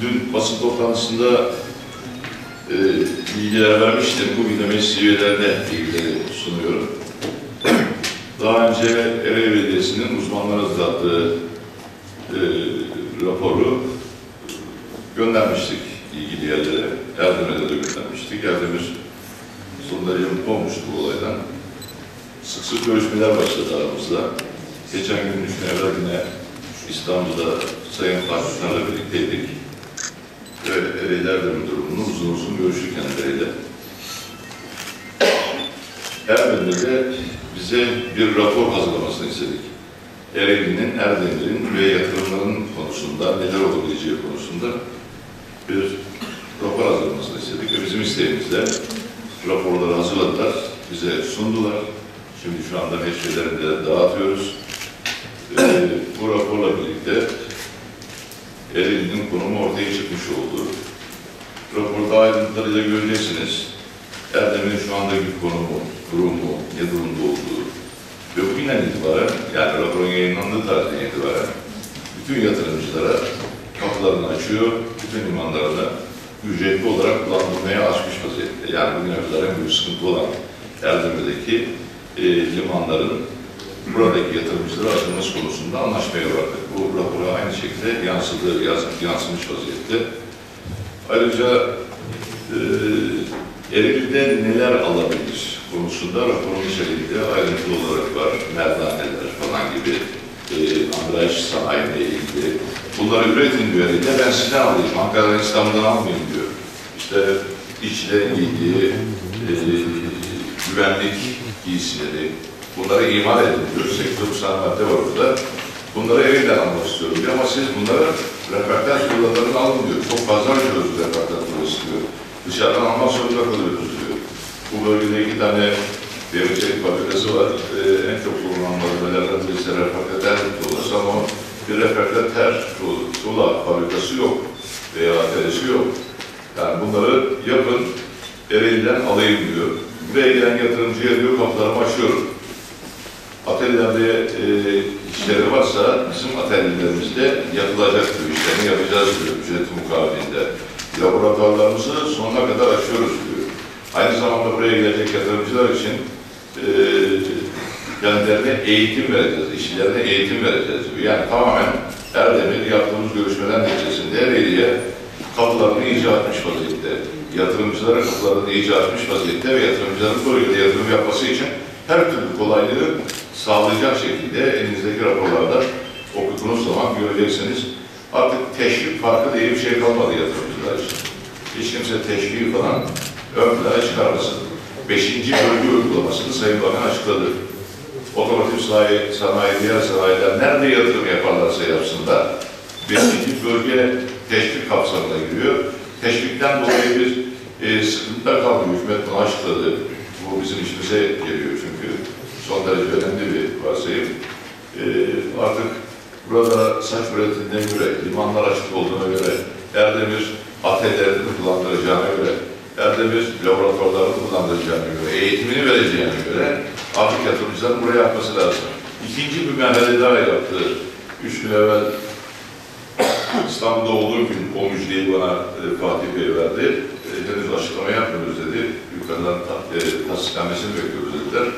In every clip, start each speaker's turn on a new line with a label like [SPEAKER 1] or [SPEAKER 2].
[SPEAKER 1] dün basın toplantısında e, bilgiler vermiştim. Bugün de meclis üyelerine bilgileri sunuyorum. Daha önce Ereğli Belediyesi'nin uzmanlara hazırladığı e, raporu göndermiştik ilgili yerlere. Erdem'e de göndermiştik. Erdemir son derece mutlu olmuştu bu olaydan. Sık sık görüşmeler başladı aramızda. Geçen gün üç gün evvel yine İstanbul'da Sayın Başkan'la birlikteydik. Ve Ereğli Erdem'in durumunu uzun uzun görüştük kendileriyle. Erdem'de de bize bir rapor hazırlamasını istedik. Ereğli'nin, Erdemir'in ve yatırımların konusunda, neler olabileceği konusunda bir rapor hazırlamasını istedik ve bizim isteğimizle raporları hazırladılar, bize sundular. Şimdi şu anda meşrelerinde dağıtıyoruz. Ee, bu raporla birlikte Konumu ortaya çıkmış oldu. Raporda ayrıntılarıyla göreceksiniz. Erdem'in şu andaki konumu, durumu, ne durumda olduğu ve bugünden itibaren, yani raporun yayınlandığı tarihten itibaren bütün yatırımcılara kapılarını açıyor, bütün limanlara da ücretli olarak kullandırmaya açmış vaziyette. Yani bugüne kadar en büyük sıkıntı olan Erdem'deki e, limanların buradaki yatırımcılara açılması konusunda anlaşmaya vardık. Bu rapora aynı şekilde yansıdı, yansımış vaziyette. Ayrıca e, Ereğli'de neler alabilir konusunda raporun içeriğinde ayrıntılı olarak var. Merdaneler falan gibi e, Andraş sanayiyle ilgili. Bunları üretin diyor Ereğli'de. Ben sizden alayım. Ankara'dan İstanbul'dan almayayım diyor. İşte içle ilgili e, güvenlik giysileri, bunları imal edin diyor. 89 tane madde var burada. Bunları evinden almak istiyorum diyor ama siz bunları refertaj kurullarını alın diyor. Çok fazla ödüyoruz refertaj kurulası diyor. Dışarıdan almak zorunda kalıyoruz diyor. Bu bölgede iki tane verimcilik fabrikası var. Ee, en çok kullanılan malzemelerden birisi referter tuğlası ama bir referter tuğla fabrikası yok veya atölyesi yok. Yani bunları yapın, Ereğli'den alayım diyor. Buraya gelen yatırımcıya diyor kapılarımı açıyorum. Atölyelerde e, işleri varsa bizim atölyelerimizde yapılacak diyor. İşlerini yapacağız diyor ücreti mukabilinde. Laboratuvarlarımızı sonuna kadar açıyoruz diyor. Aynı zamanda buraya gelecek yatırımcılar için e, kendilerine eğitim vereceğiz, işçilerine eğitim vereceğiz diyor. Yani tamamen Erdemir yaptığımız görüşmeler neticesinde Ereğli'ye kapılarını iyice açmış vaziyette. Yatırımcılara kapılarını iyice açmış vaziyette ve yatırımcıların bu yatırım yapması için her türlü kolaylığı sağlayacak şekilde elinizdeki raporlarda okuduğunuz zaman göreceksiniz. Artık teşvik farkı diye bir şey kalmadı yatırımcılar için. Hiç kimse teşvik falan ön plana çıkarmasın. Beşinci bölge uygulamasını Sayın Bakan açıkladı. Otomotiv sanayi, sanayi, diğer sanayiler nerede yatırım yaparlarsa yapsınlar. Beşinci bölge teşvik kapsamına giriyor. Teşvikten dolayı bir e, sıkıntılar kalmıyor. Hükümet bunu açıkladı. Bu bizim işimize geliyor çünkü son derece önemli bir varsayım. E, artık burada saç üretimine göre, limanlar açık olduğuna göre, Erdemir atölyelerinin kullandıracağına göre, Erdemir laboratuvarlarını kullandıracağına göre, eğitimini vereceğine göre artık yatırımcıların buraya yapması lazım. İkinci bir merhale daha yaptı. Üç gün evvel İstanbul'da olduğum gün o müjdeyi bana e, Fatih Bey verdi. E, henüz açıklama yapmıyoruz dedi. Yukarıdan ta, e, tasdiklenmesini bekliyoruz dediler.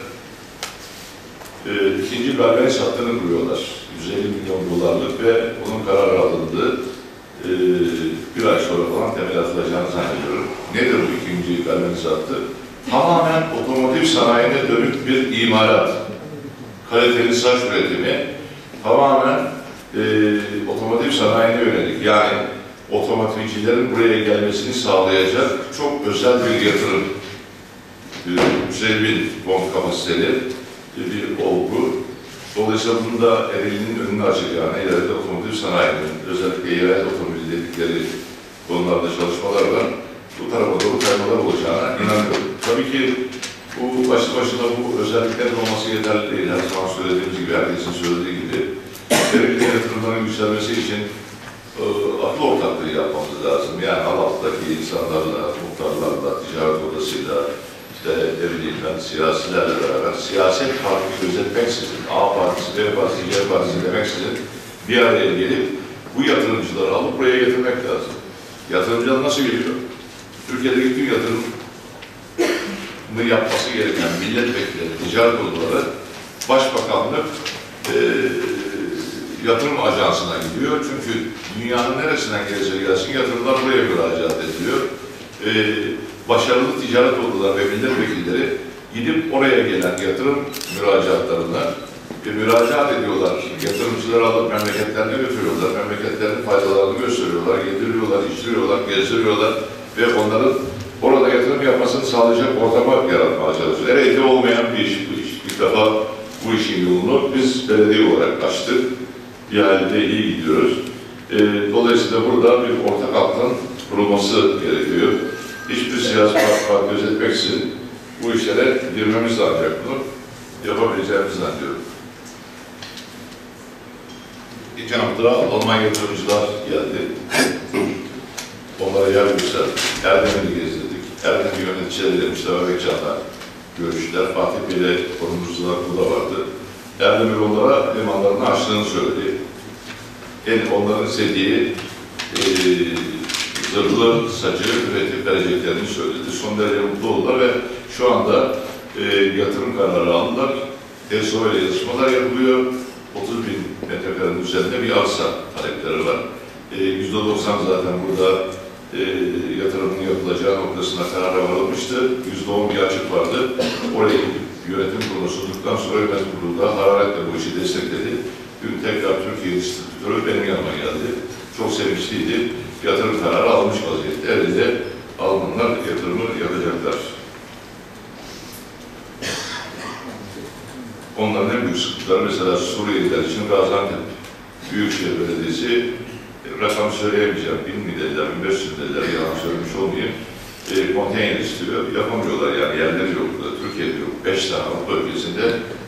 [SPEAKER 1] E, ikinci galvaniz hattını kuruyorlar. 150 milyon dolarlık ve onun kararı alındı. E, bir ay sonra falan temel atılacağını zannediyorum. Nedir bu ikinci galvaniz hattı? Tamamen otomotiv sanayine dönük bir imalat. Kaliteli saç üretimi tamamen e, otomotiv sanayine yönelik. Yani otomotivcilerin buraya gelmesini sağlayacak çok özel bir yatırım. Güzel bir bomb kapasiteli bir olgu. Dolayısıyla bunu da Ereğli'nin önünü açacağına, ileride otomotiv sanayinin, özellikle yerel otomobil dedikleri konularda çalışmalar var. Bu tarafa doğru kaymalar olacağına inanıyorum. Tabii ki bu başlı başına bu özelliklerin olması yeterli değil. Her zaman söylediğimiz gibi, herkesin söylediği gibi Ereğli yatırımların yükselmesi için e, akıl ortaklığı yapmamız lazım. Yani Alat'taki insanlarla, muhtarlarla, ticaret odasıyla, işte ne bileyim ben siyasilerle beraber siyaset farkı gözetmeksizin, A partisi, B partisi, C partisi demeksizin bir araya gelip bu yatırımcıları alıp buraya getirmek lazım. Yatırımcılar nasıl geliyor? Türkiye'deki bütün yatırım yapması gereken milletvekilleri, ticaret odaları, başbakanlık e, yatırım ajansına gidiyor. Çünkü dünyanın neresinden gelirse gelsin yatırımlar buraya müracaat ediliyor. E, başarılı ticaret odaları ve milletvekilleri gidip oraya gelen yatırım müracaatlarına e, müracaat ediyorlar. Yatırımcıları alıp memleketlerine götürüyorlar. Memleketlerinin faydalarını gösteriyorlar, yediriyorlar, içiriyorlar, gezdiriyorlar ve onların orada yatırım yapmasını sağlayacak ortamı yaratmaya çalışıyor. Ereğli olmayan bir iş bu iş. İlk defa bu işin yolunu biz belediye olarak açtık. Bir halde iyi gidiyoruz. E, dolayısıyla burada bir ortak aklın kurulması gerekiyor. Hiçbir siyasi parti gözetmeksizin bu işlere girmemiz ancak bunu yapabileceğimizi zannediyorum. Geçen hafta Alman yatırımcılar geldi. Onlara yer gösterdik. Erdem'i gezdirdik. Erdem'i yöneticileriyle Mustafa Bekcan'la görüştüler. Fatih Bey'le konumuzlar burada vardı. Erdemir onlara limanlarını açtığını söyledi. Yani onların istediği e, zırhlı sacı üretip vereceklerini söyledi. Son derece mutlu oldular ve şu anda e, yatırım kararı aldılar. TSO ile yazışmalar yapılıyor. 30 bin metrekarenin üzerinde bir arsa talepleri var. E, yüzde 90 zaten burada e, yatırımın yapılacağı noktasına karar varılmıştı. Yüzde 10 bir açık vardı. Orayı yönetim kurulu sonra yönetim kurulu da hararetle bu işi destekledi. Dün tekrar Türkiye Distribütörü benim yanıma geldi. Çok sevinçliydi. Yatırım kararı almış vaziyette. Elinde Almanlar yatırımı yapacaklar. Onların en büyük sıkıntıları mesela Suriyeliler için Gaziantep Büyükşehir Belediyesi rakam söyleyemeyeceğim. 1000 mi dediler, 1500 dediler, yalan söylemiş olmayayım. E, konteyner istiyor, yapamıyorlar yani yerleri yok burada. Türkiye'de yok. 5 tane Avrupa bölgesinde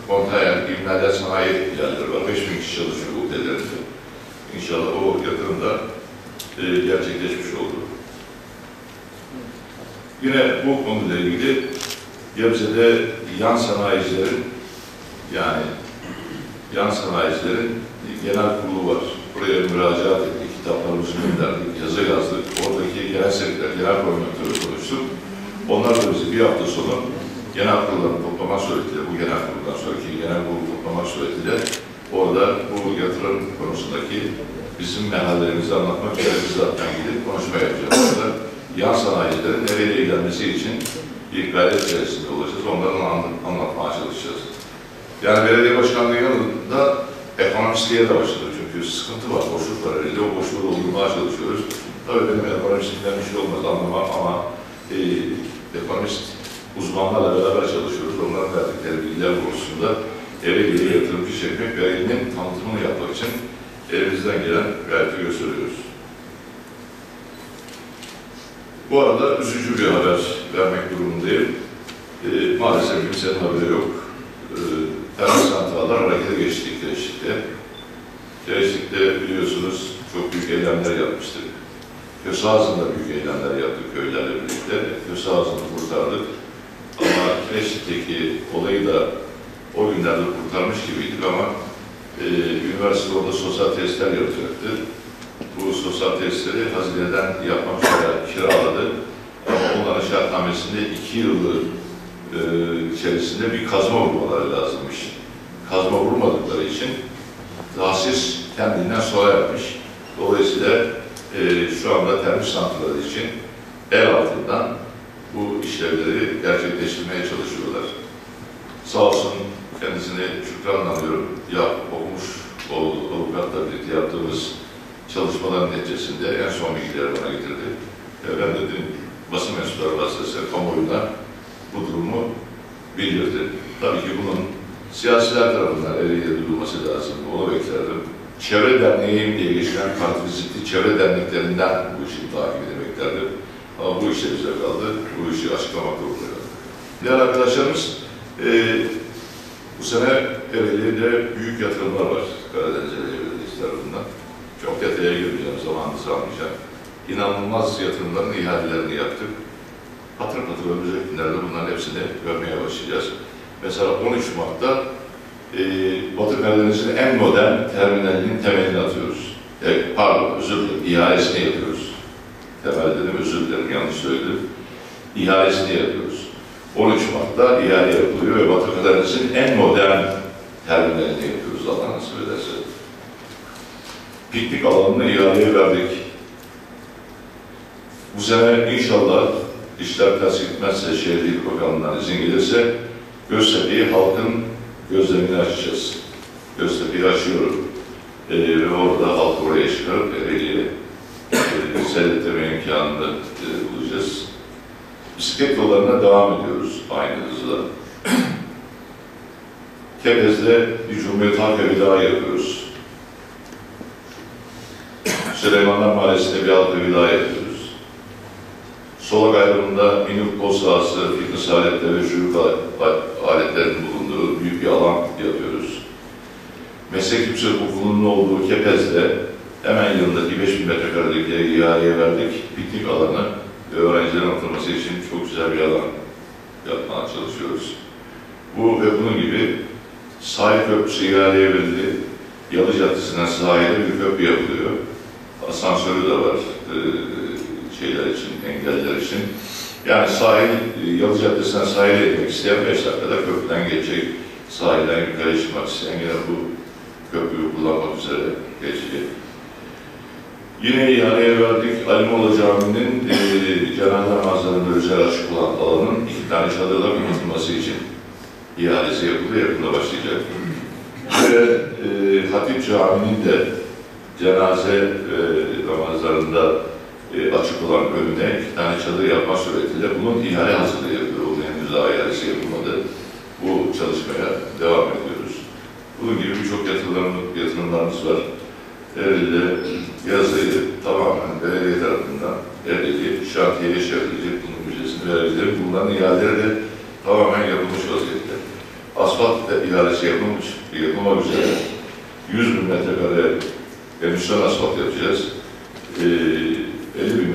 [SPEAKER 1] konteyner, imnalar sanayi yerleri var. 5000 kişi çalışıyor bu otellerinde. İnşallah o yatırımda e, gerçekleşmiş oldu. Yine bu konuyla ilgili Gebze'de yan sanayicilerin yani yan sanayicilerin genel kurulu var. Buraya müracaat ettik, kitaplarımızı gönderdik, yazı yazdık. Oradaki genel sekreter, genel koordinatörü konuştuk. Onlar da bizi bir hafta sonu genel kurulların toplama suretiyle, bu genel kuruldan sonraki genel kurulu toplama suretiyle orada bu yatırım konusundaki bizim merhallerimizi anlatmak üzere bizzattan gidip konuşma yapacağız. Yan sanayicilerin nereye ilgilenmesi için bir gayret içerisinde olacağız. Onların anlatmaya çalışacağız. Yani belediye başkanlığı yanında ekonomistliğe de başladı. Çünkü sıkıntı var, boşluk var elinde. O boşluğu doldurmaya çalışıyoruz. Tabii benim ekonomistlikten bir şey olmaz anlamam ama e, ekonomist uzmanlarla beraber çalışıyoruz. Onların verdikleri bilgiler konusunda eve geri yatırımcı çekmek ve elinin tanıtımını yapmak için elimizden gelen gayreti gösteriyoruz. Bu arada üzücü bir haber vermek durumundayım. E, maalesef kimsenin haberi yok. E, termik santraller harekete geçti Kireçlik'te. Kireçlik'te biliyorsunuz çok büyük eylemler yapmıştık. Köseağızı'nda büyük eylemler yaptık köylerle birlikte. Köseağızı'nı kurtardık. Ama Kireçlik'teki olayı da o günlerde kurtarmış gibiydik ama e, üniversite orada sosyal testler yapacaktı. Bu sosyal testleri hazineden yapmak üzere kiraladı. Ama onların şartnamesinde iki yılı e, içerisinde bir kazma vurmaları lazımmış. Kazma vurmadıkları için tahsis kendinden sonra yapmış. Dolayısıyla e, şu anda termik santrları için el altından bu işlevleri gerçekleştirmeye çalışıyorlar. Sağ olsun kendisine şükranla anıyorum. Ya okumuş avukatla birlikte yaptığımız çalışmaların neticesinde en son bilgileri bana getirdi. E, ben de dün basın mensupları vasıtasıyla kamuoyuna bu durumu bildirdi. Tabii ki bunun siyasiler tarafından eliyle duyulması lazım. Onu beklerdim. Çevre Derneği'yim diye geçen parti çevre derneklerinden bu işi takip edemeklerdi. Ama bu işe bize kaldı. Bu işi açıklamak durumunda kaldı. Diğer arkadaşlarımız e, bu sene Ereğli'de büyük yatırımlar var Karadeniz Ereğli Belediyesi tarafından. Çok detaya girmeyeceğim, zamanınızı almayacağım. İnanılmaz yatırımların ihalelerini yaptık. Patır patır önümüzdeki günlerde bunların hepsini görmeye başlayacağız. Mesela 13 Mart'ta e, Batı Karadeniz'in en modern terminalinin temelini atıyoruz. E, pardon, özür dilerim, ihalesini yapıyoruz. temel dedim, özür dilerim, yanlış söyledim. İhalesini yapıyoruz. 13 Mart'ta ihale yapılıyor ve Batı Karadeniz'in en modern terminalini yapıyoruz Allah nasip ederse. Piknik alanını ihaleye verdik. Bu sene inşallah işler ters gitmezse, Şehircilik Bakanlığı'ndan izin gelirse Göztepe'yi halkın gözlemini açacağız. Göztepe'yi açıyorum. Ee, ve orada halk oraya çıkarıp e, Bisiklet yollarına devam ediyoruz aynı hızla. Kepez'de bir Cumhuriyet Halk Evi daha yapıyoruz. Süleymanlar Mahallesi'nde bir halk evi daha yapıyoruz. Solak ayrımında minik kol sahası, fitness aletleri ve çocuk al- aletlerinin bulunduğu büyük bir alan yapıyoruz. Meslek Yüksek Okulu'nun olduğu Kepez'de hemen yanındaki 5000 metrekarelik ihaleye verdik. Piknik alanı ve öğrencilerin oturması için çok güzel bir alan yapmaya çalışıyoruz. Bu ve bunun gibi sahil köprüsü ihaleye verildi. Yalı Caddesi'nden sahile bir köprü yapılıyor. Asansörü de var e, şeyler için, engeller için. Yani sahil, e, Yalı Caddesi'nden sahile inmek isteyen 5 dakikada köprüden geçecek. Sahilden yukarı çıkmak isteyen yine bu köprüyü kullanmak üzere geçecek. Yine ihaleye verdik. Alimoğlu Camii'nin e, cenaze namazlarında özel açık olan alanın iki tane çadırla kapatılması için ihalesi yapıldı. Yakında başlayacak. Ve e, Hatip Camii'nin de cenaze e, namazlarında e, açık olan önüne iki tane çadır yapma suretiyle bunun ihale hazırlığı yapıyor. Bunun henüz daha ihalesi yapılmadı. Bu çalışmaya devam ediyoruz. Bunun gibi birçok yatırımlarımız var. Ereğli'de yazıyı tamamen belediye tarafından Ereğli şantiyeye çevrilecek, bunun müjdesini verebilirim. Bunların ihaleleri de tamamen yapılmış vaziyette. Asfalt da ihalesi yapılmış, yapılmak üzere 100 bin metrekare emisyon asfalt yapacağız. Ee, 50 bin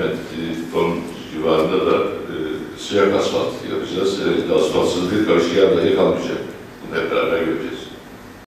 [SPEAKER 1] ton civarında da e, sıcak asfalt yapacağız. Ereğli'de asfaltsız bir karış yer dahi kalmayacak. Bunu hep beraber göreceğiz.